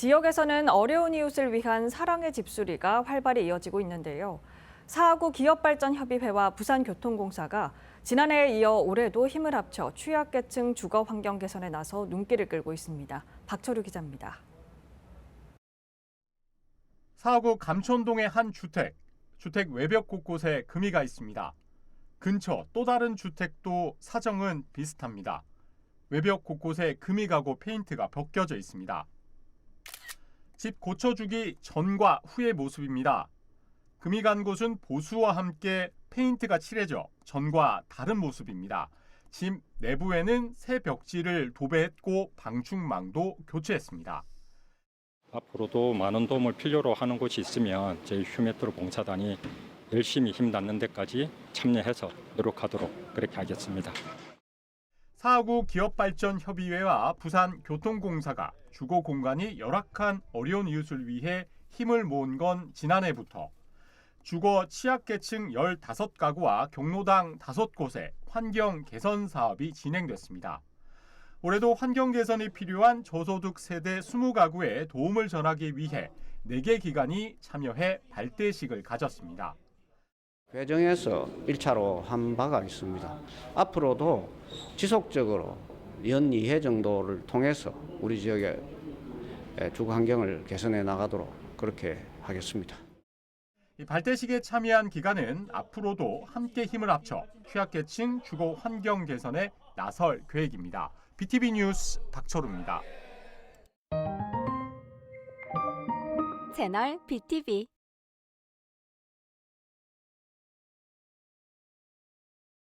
지역에서는 어려운 이웃을 위한 사랑의 집수리가 활발히 이어지고 있는데요. 사하구 기업발전협의회와 부산교통공사가 지난해에 이어 올해도 힘을 합쳐 취약계층 주거 환경 개선에 나서 눈길을 끌고 있습니다. 박철우 기자입니다. 사하구 감촌동의 한 주택, 주택 외벽 곳곳에 금이 가 있습니다. 근처 또 다른 주택도 사정은 비슷합니다. 외벽 곳곳에 금이 가고 페인트가 벗겨져 있습니다. 집 고쳐주기 전과 후의 모습입니다. 금이 간 곳은 보수와 함께 페인트가 칠해져 전과 다른 모습입니다. 집 내부에는 새 벽지를 도배했고 방충망도 교체했습니다. 앞으로도 많은 도움을 필요로 하는 곳이 있으면 저희 휴메트로 봉사단이 열심히 힘 닿는 데까지 참여해서 노력하도록 그렇게 하겠습니다. 사하구 기업발전협의회와 부산교통공사가 주거 공간이 열악한 어려운 이웃을 위해 힘을 모은 건 지난해부터 주거 취약계층 15가구와 경로당 5곳에 환경 개선 사업이 진행됐습니다. 올해도 환경 개선이 필요한 저소득 세대 20가구에 도움을 전하기 위해 4개 기관이 참여해 발대식을 가졌습니다. 배정에서 1차로 한 바가 있습니다. 앞으로도 지속적으로 연 2회 정도를 통해서 우리 지역의 주거 환경을 개선해 나가도록 그렇게 하겠습니다. 이 발대식에 참여한 기관은 앞으로도 함께 힘을 합쳐 취약계층 주거 환경 개선에 나설 계획입니다. BTV 뉴스 박철우입니다. 채널 BTV